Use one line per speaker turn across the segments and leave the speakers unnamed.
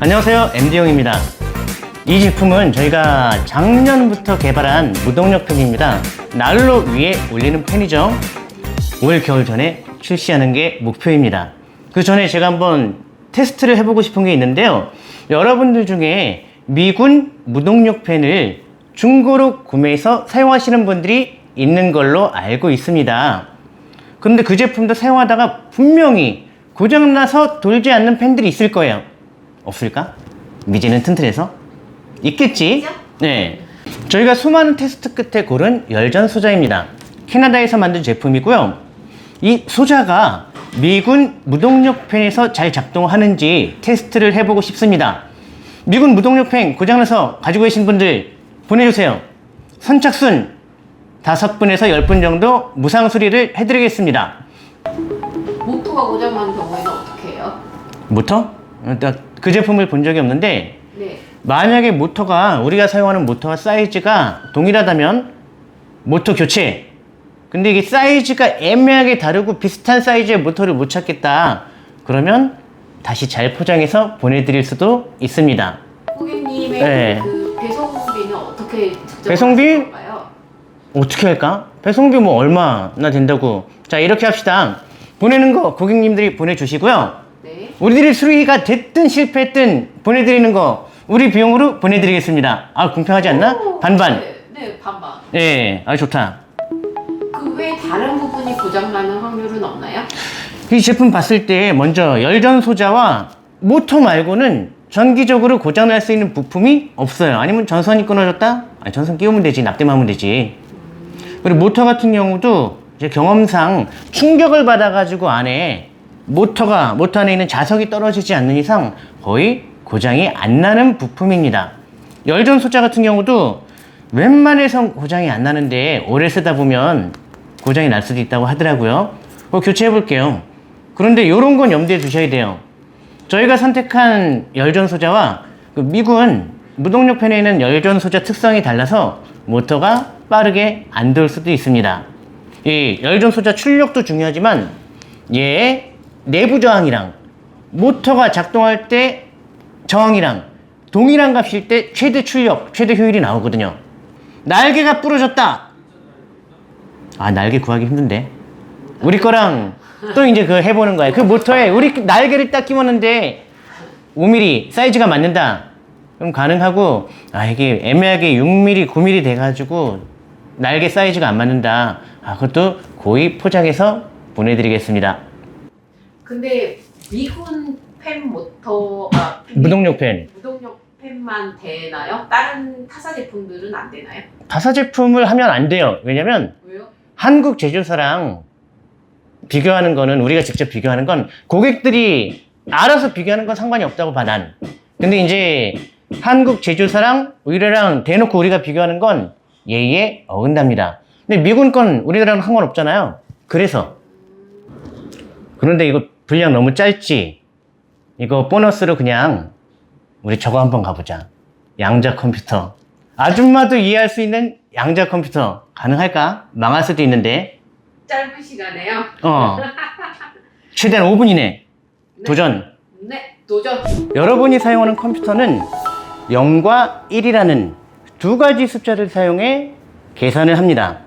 안녕하세요. MD용입니다. 이 제품은 저희가 작년부터 개발한 무동력 팬입니다. 난로 위에 올리는 팬이죠. 올 겨울 전에 출시하는 게 목표입니다. 그 전에 제가 한번 테스트를 해보고 싶은 게 있는데요. 여러분들 중에 미군 무동력 팬을 중고로 구매해서 사용하시는 분들이 있는 걸로 알고 있습니다 근데 그 제품도 사용하다가 분명히 고장나서 돌지 않는 팬들이 있을 거예요. 없을까? 미지는 튼튼해서? 있겠지? 네. 저희가 수많은 테스트 끝에 고른 열전 소자입니다. 캐나다에서 만든 제품이고요. 이 소자가 미군 무동력 팬에서 잘 작동하는지 테스트를 해보고 싶습니다. 미군 무동력 팬 고장나서 가지고 계신 분들 보내주세요. 선착순 다섯 분에서 열분 정도 무상 수리를 해드리겠습니다.
모터가 고장난 경우에는 어떻게 해요?
모터? 어, 나그 제품을 본 적이 없는데
네.
만약에 모터가 우리가 사용하는 모터와 사이즈가 동일하다면 모터 교체 근데 이게 사이즈가 애매하게 다르고 비슷한 사이즈의 모터를 못 찾겠다 그러면 다시 잘 포장해서 보내드릴 수도 있습니다
고객님의
네.
그 어떻게 직접
배송비?
하시는 건가요?
어떻게 할까? 배송비 뭐 얼마나 된다고 자 이렇게 합시다 보내는 거 고객님들이 보내주시고요
네.
우리들이 수리가 됐든 실패했든 보내드리는 거 우리 비용으로 보내드리겠습니다. 아 공평하지 않나?
오,
반반.
네, 네, 반반.
예, 아 좋다.
그 외에 다른 부분이 고장나는 확률은 없나요?
이 제품 봤을 때 먼저 열전 소자와 모터 말고는 전기적으로 고장날 수 있는 부품이 없어요. 아니면 전선이 끊어졌다? 아니, 전선 끼우면 되지. 납땜하면 되지. 그리고 모터 같은 경우도 제 경험상 충격을 받아가지고 안에 모터가, 모터 안에 있는 자석이 떨어지지 않는 이상 거의 고장이 안 나는 부품입니다. 열전 소자 같은 경우도 웬만해선 고장이 안 나는데 오래 쓰다 보면 고장이 날 수도 있다고 하더라고요. 뭐 교체해 볼게요. 그런데 이런 건 염두에 두셔야 돼요. 저희가 선택한 열전 소자와 그 미군 무동력 팬에 있는 열전 소자 특성이 달라서 모터가 빠르게 안 돌 수도 있습니다. 이 열전 소자 출력도 중요하지만 얘의 내부 저항이랑 모터가 작동할 때 저항이랑 동일한 값일 때 최대 출력, 최대 효율이 나오거든요. 날개가 부러졌다. 아 날개 구하기 힘든데. 우리 거랑 또 이제 그 해보는 거예요. 그 모터에 우리 날개를 딱 끼웠는데 5mm 사이즈가 맞는다. 그럼 가능하고 아 이게 애매하게 6mm, 9mm 돼가지고 날개 사이즈가 안 맞는다. 아 그것도 고이 포장해서 보내드리겠습니다.
근데 미군 팬 모터 아
무동력 팬.
무동력 팬만 되나요? 다른 타사 제품들은 안 되나요?
타사 제품을 하면 안 돼요. 왜냐면
왜요?
한국 제조사랑 비교하는 거는 우리가 직접 비교하는 건 고객들이 알아서 비교하는 건 상관이 없다고 봐 난. 근데 이제 한국 제조사랑 우리랑 대놓고 우리가 비교하는 건 예의에 어긋납니다. 근데 미군 건 우리나라랑 상관없잖아요. 그래서 그런데 이거 분량 너무 짧지. 이거 보너스로 그냥 우리 저거 한번 가보자. 양자 컴퓨터. 아줌마도 이해할 수 있는 양자 컴퓨터 가능할까? 망할 수도 있는데.
짧은 시간에요.
어. 최대한 5분 이내. 도전.
네, 도전.
여러분이 사용하는 컴퓨터는 0과 1이라는 두 가지 숫자를 사용해 계산을 합니다.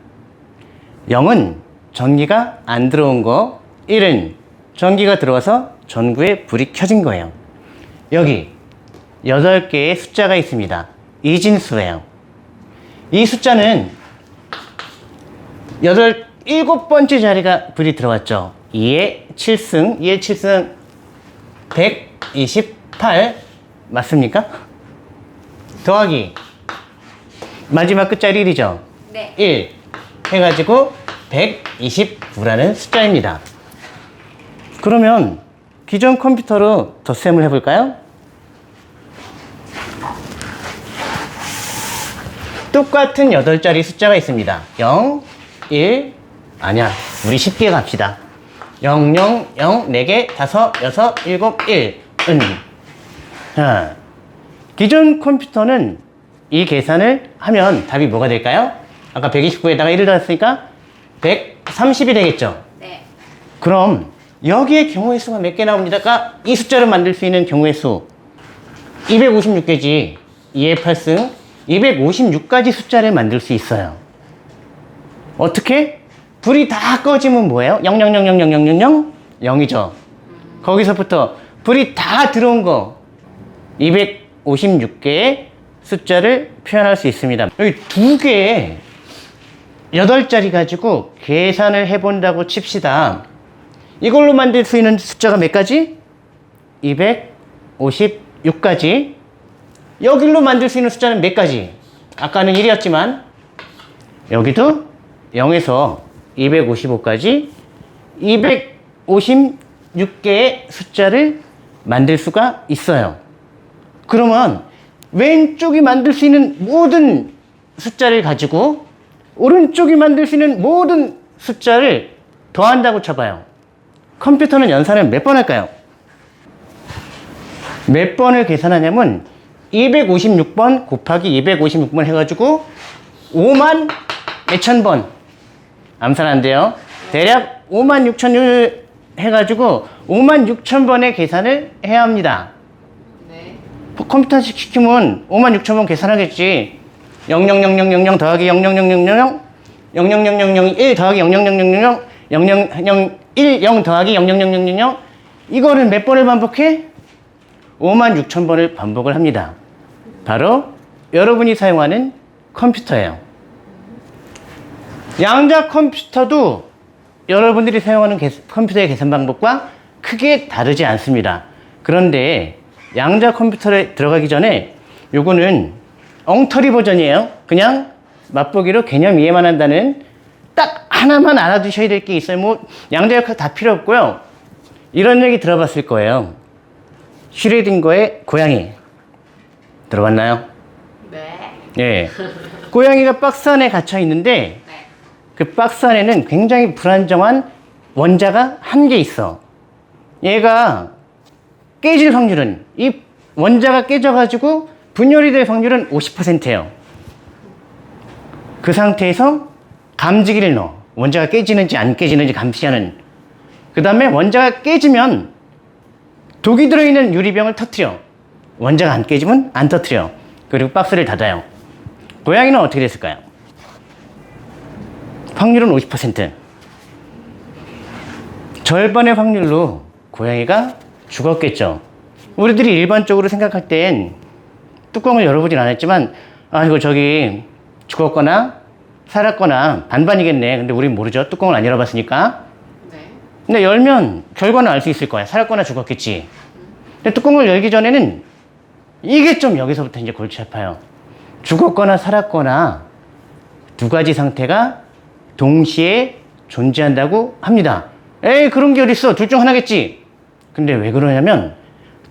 0은 전기가 안 들어온 거, 1은 전기가 들어와서 전구에 불이 켜진 거예요. 여기 8개의 숫자가 있습니다. 이진수예요. 이 숫자는 8, 7번째 자리가 불이 들어왔죠. 2의 7승, 2의 7승 128 맞습니까? 더하기 마지막 끝자리 1이죠.
네.
1 해가지고 129라는 숫자입니다. 그러면 기존 컴퓨터로 덧셈을 해볼까요? 똑같은 8자리 숫자가 있습니다. 0, 1, 아니야. 우리 쉽게 갑시다. 0, 0, 0, 4개, 5, 6, 7, 1, 은. 자, 기존 컴퓨터는 이 계산을 하면 답이 뭐가 될까요? 아까 129에다가 1을 더했으니까 130이 되겠죠.
네.
그럼 여기에 경우의 수가 몇 개 나옵니다가 이 숫자를 만들 수 있는 경우의 수 256개지 2의 8승 256가지 숫자를 만들 수 있어요. 어떻게? 불이 다 꺼지면 뭐예요? 000000000 0이죠. 거기서부터 불이 다 들어온 거 256개의 숫자를 표현할 수 있습니다. 여기 두 개의 8자리 가지고 계산을 해본다고 칩시다. 이걸로 만들 수 있는 숫자가 몇 가지? 256가지. 여기로 만들 수 있는 숫자는 몇 가지? 아까는 1이었지만 여기도 0에서 255까지 256개의 숫자를 만들 수가 있어요. 그러면 왼쪽이 만들 수 있는 모든 숫자를 가지고 오른쪽이 만들 수 있는 모든 숫자를 더한다고 쳐봐요. 컴퓨터는 연산을 몇 번 할까요? 몇 번을 계산하냐면 256번 곱하기 256번 해가지고 5만 몇천 번 암산 안 돼요. 대략 5만 6천을 해가지고 5만 6천 번의 계산을 해야 합니다.
네.
컴퓨터 시키면 5만 6천 번 계산하겠지. 0000000 더하기 0000000 0000001 더하기 0000000 0001 0 더하기 0000000 이거를 몇 번을 반복해? 5만 6천 번을 반복을 합니다. 바로 여러분이 사용하는 컴퓨터예요. 양자 컴퓨터도 여러분들이 사용하는 계- 컴퓨터의 계산 방법과 크게 다르지 않습니다. 그런데 양자 컴퓨터에 들어가기 전에 요거는 엉터리 버전이에요. 그냥 맛보기로 개념 이해만 한다는 딱 하나만 알아두셔야 될 게 있어요. 뭐 양자 역학 다 필요 없고요. 이런 얘기 들어봤을 거예요. 슈레딩거의 고양이 들어봤나요?
네.
예. 고양이가 박스 안에 갇혀 있는데
네.
그 박스 안에는 굉장히 불안정한 원자가 한 개 있어. 얘가 깨질 확률은 이 원자가 깨져가지고 분열이 될 확률은 50%예요. 그 상태에서 감지기를 넣어. 원자가 깨지는지 안 깨지는지 감시하는. 그 다음에 원자가 깨지면 독이 들어있는 유리병을 터트려. 원자가 안 깨지면 안 터트려. 그리고 박스를 닫아요. 고양이는 어떻게 됐을까요? 확률은 50%. 절반의 확률로 고양이가 죽었겠죠. 우리들이 일반적으로 생각할 땐 뚜껑을 열어보진 않았지만, 아, 이거 저기 죽었거나 살았거나 반반이겠네. 근데 우린 모르죠. 뚜껑을 안 열어봤으니까.
네.
근데 열면 결과는 알 수 있을 거야. 살았거나 죽었겠지. 근데 뚜껑을 열기 전에는 이게 좀 여기서부터 이제 골치 아파요. 죽었거나 살았거나 두 가지 상태가 동시에 존재한다고 합니다. 에이, 그런 게 어딨어. 둘 중 하나겠지. 근데 왜 그러냐면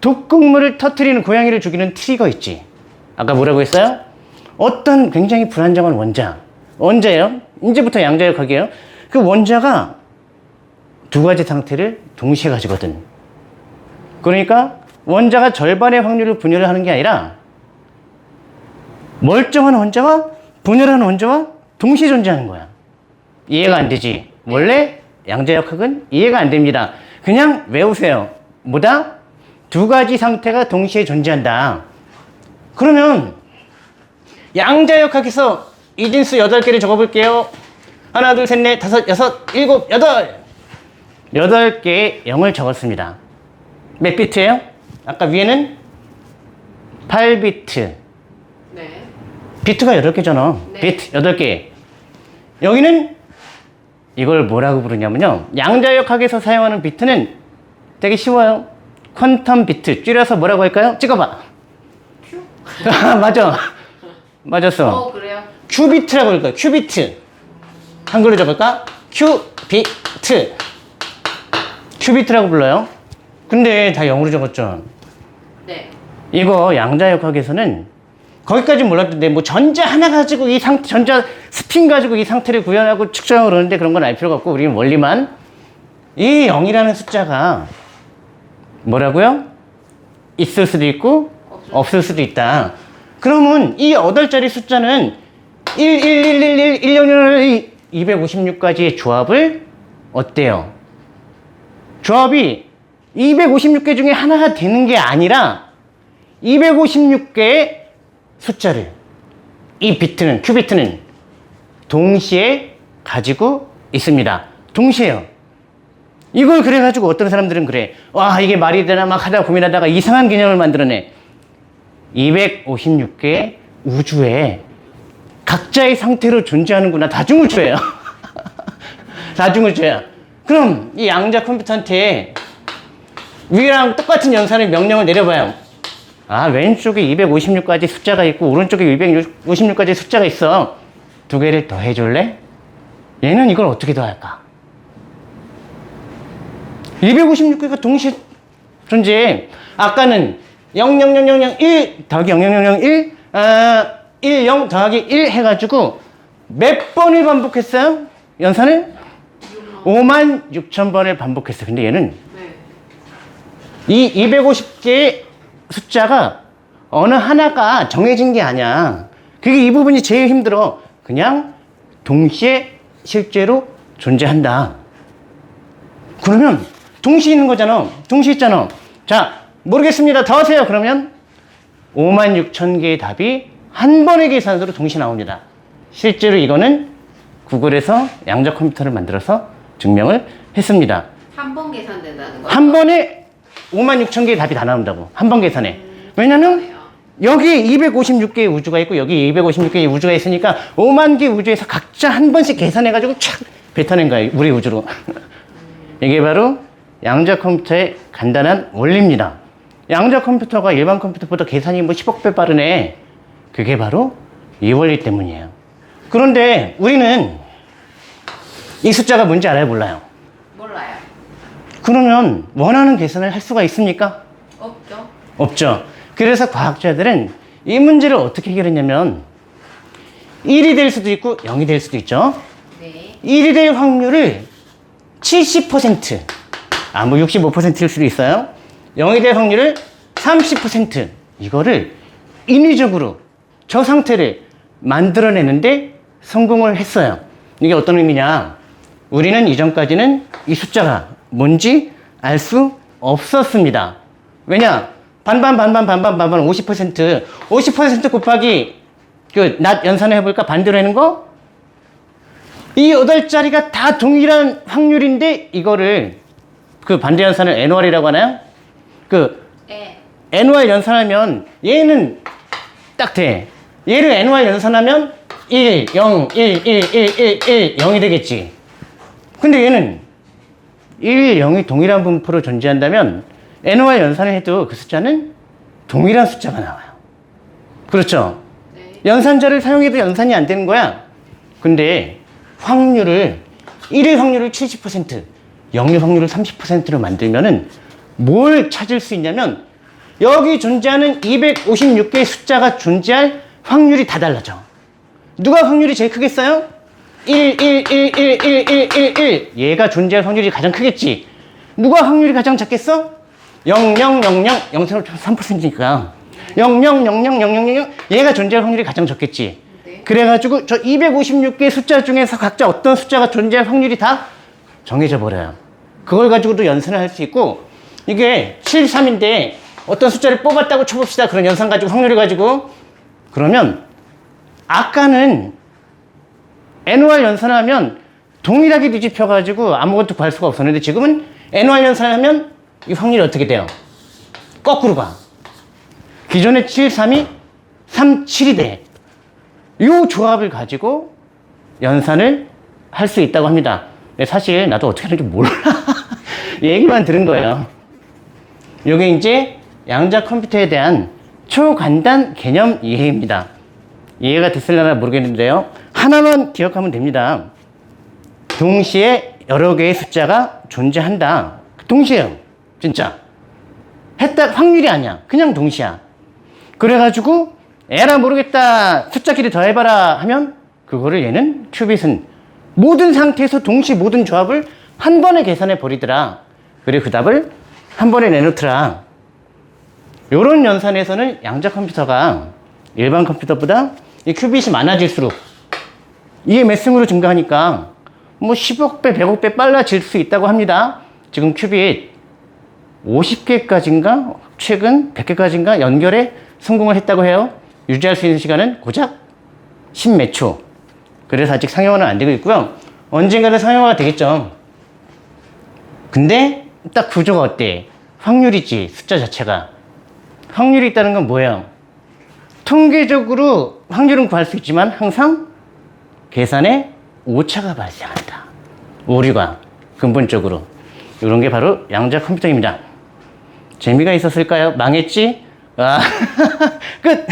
독극물을 터트리는 고양이를 죽이는 트리거 있지. 아까 뭐라고 했어요? 어떤 굉장히 불안정한 원자. 원자예요. 이제부터 양자역학이에요. 그 원자가 두 가지 상태를 동시에 가지거든. 그러니까 원자가 절반의 확률을 분열을 하는 게 아니라 멀쩡한 원자와 분열하는 원자와 동시에 존재하는 거야. 이해가 안 되지. 원래 양자역학은 이해가 안 됩니다. 그냥 외우세요. 뭐다? 두 가지 상태가 동시에 존재한다. 그러면 양자역학에서 이진수 8개를 적어볼게요. 하나, 둘, 셋, 넷, 다섯, 여섯, 일곱, 여덟. 여덟 개의 0을 적었습니다. 몇 비트예요? 아까 위에는 8비트.
네.
비트가 8개잖아.
네.
비트 8개. 여기는 이걸 뭐라고 부르냐면요. 양자역학에서 사용하는 비트는 되게 쉬워요. 퀀텀 비트. 줄여서 뭐라고 할까요? 찍어봐.
큐?
아, 맞아. 맞았어.
어, 그래요?
큐비트라고 할까요? 큐비트. 한글로 적을까? 큐비트. 큐비트라고 불러요. 근데 다 영어로 적었죠.
네.
이거 양자역학에서는 거기까지 몰랐는데 뭐 전자 하나 가지고 이상 전자 스핀 가지고 이 상태를 구현하고 측정하고 그러는데 그런 건 알 필요가 없고 우리는 원리만 이 0이라는 숫자가 뭐라고요? 있을 수도 있고
없을
수도 있다. 그러면 이 8자리 숫자는 1, 1, 1, 1, 1, 1, 1, 1, 256까지의 조합을 어때요? 조합이 256개 중에 하나가 되는 게 아니라 256개의 숫자를 이 비트는 큐비트는 동시에 가지고 있습니다. 동시에요. 이걸 그래가지고 어떤 사람들은 그래. 와, 이게 말이 되나 막 하다가 고민하다가 이상한 개념을 만들어내. 256개의 우주에 각자의 상태로 존재하는구나. 다중우주예요. 다중우주야. 그럼 이 양자 컴퓨터한테 위랑 똑같은 연산의 명령을 내려봐요. 아, 왼쪽에 256까지 숫자가 있고 오른쪽에 256까지 숫자가 있어. 두 개를 더 해줄래? 얘는 이걸 어떻게 더할까? 256개가 동시에 존재해. 아까는 00001 더하기 0001, 아, 10 더하기 1 해가지고 몇 번을 반복했어요? 연산을? 5만 6천 번을 반복했어요. 근데 얘는
네.
이 250개의 숫자가 어느 하나가 정해진 게 아니야. 그게 이 부분이 제일 힘들어. 그냥 동시에 실제로 존재한다. 그러면 동시에 있는 거잖아. 동시에 있잖아. 자, 모르겠습니다. 더 하세요. 그러면 5만 6천 개의 답이 한 번의 계산으로 동시에 나옵니다. 실제로 이거는 구글에서 양자 컴퓨터를 만들어서 증명을 했습니다.
한 번 계산된다는 거죠?
한 번에 5만 6천 개의 답이 다 나온다고. 한 번 계산에. 왜냐면. 여기 256개의 우주가 있고 여기 256개의 우주가 있으니까 5만 개 우주에서 각자 한 번씩 계산해가지고 촥 뱉어낸 거예요. 우리 우주로. 이게 바로 양자 컴퓨터의 간단한 원리입니다. 양자 컴퓨터가 일반 컴퓨터보다 계산이 뭐 10억 배 빠르네. 그게 바로 이 원리 때문이에요. 그런데 우리는 이 숫자가 뭔지 알아요? 몰라요?
몰라요.
그러면 원하는 계산을 할 수가 있습니까?
없죠?
없죠. 그래서 과학자들은 이 문제를 어떻게 해결했냐면 1이 될 수도 있고 0이 될 수도 있죠.
네.
1이 될 확률을 70%, 아, 뭐 65%일 수도 있어요. 0이 될 확률을 30%, 이거를 인위적으로 저 상태를 만들어내는데 성공을 했어요. 이게 어떤 의미냐? 우리는 이전까지는 이 숫자가 뭔지 알 수 없었습니다. 왜냐? 반반, 반반, 반반, 반반, 50%, 50% 곱하기 그 낮 연산해 볼까? 반대로 하는 거? 이 여덟 자리가 다 동일한 확률인데 이거를 그 반대 연산을 NOR이라고 하나요? 그
에.
NOR 연산하면 얘는 딱 돼. 얘를 NOR 연산하면 1, 0, 1, 1, 1, 1, 1, 0이 되겠지. 근데 얘는 1, 0이 동일한 분포로 존재한다면 NOR 연산을 해도 그 숫자는 동일한 숫자가 나와요. 그렇죠?
네.
연산자를 사용해도 연산이 안 되는 거야. 근데 확률을 1일 확률을 70%, 0일 확률을 30%로 만들면은 뭘 찾을 수 있냐면 여기 존재하는 256개의 숫자가 존재할 확률이 다 달라져. 누가 확률이 제일 크겠어요? 1, 1, 1, 1, 1, 1, 1, 1. 얘가 존재할 확률이 가장 크겠지. 누가 확률이 가장 작겠어? 0, 0, 0, 0, 0.3%니까. 0, 0, 0, 0, 0, 0, 0, 0. 얘가 존재할 확률이 가장 적겠지.
네.
그래가지고 저 256개의 숫자 중에서 각자 어떤 숫자가 존재할 확률이 다 정해져 버려요. 그걸 가지고도 연산을 할 수 있고 이게 7, 3인데 어떤 숫자를 뽑았다고 쳐봅시다. 그런 연산 가지고 확률을 가지고 그러면 아까는 NOR 연산하면 동일하게 뒤집혀 가지고 아무것도 구할 수가 없었는데 지금은 NOR 연산하면 이 확률이 어떻게 돼요? 거꾸로 가. 기존의 7, 3이 3, 7이 돼. 이 조합을 가지고 연산을 할 수 있다고 합니다. 사실 나도 어떻게 하는지 몰라. 얘기만 들은 거예요. 이게 이제 양자 컴퓨터에 대한 초간단 개념 이해입니다. 이해가 됐을려나 모르겠는데요. 하나만 기억하면 됩니다. 동시에 여러 개의 숫자가 존재한다. 동시에요. 진짜. 했다 확률이 아니야. 그냥 동시야. 그래가지고 에라 모르겠다 숫자끼리 더해봐라 하면 그거를 얘는 큐빗은 모든 상태에서 동시 모든 조합을 한 번에 계산해 버리더라. 그리고 그 답을 한 번에 내놓더라. 요런 연산에서는 양자 컴퓨터가 일반 컴퓨터보다 이 큐빗이 많아질수록 이게 몇 승으로 증가하니까 뭐 10억 배, 100억 배 빨라질 수 있다고 합니다. 지금 큐빗 50개까지인가 최근 100개까지인가 연결에 성공을 했다고 해요. 유지할 수 있는 시간은 고작 10몇 초. 그래서 아직 상용화는 안 되고 있고요. 언젠가는 상용화가 되겠죠. 근데 딱 구조가 어때? 확률이지 숫자 자체가. 확률이 있다는 건 뭐예요? 통계적으로 확률은 구할 수 있지만 항상 계산에 오차가 발생한다. 오류가 근본적으로. 이런 게 바로 양자 컴퓨터입니다. 재미가 있었을까요? 망했지? 아, 끝!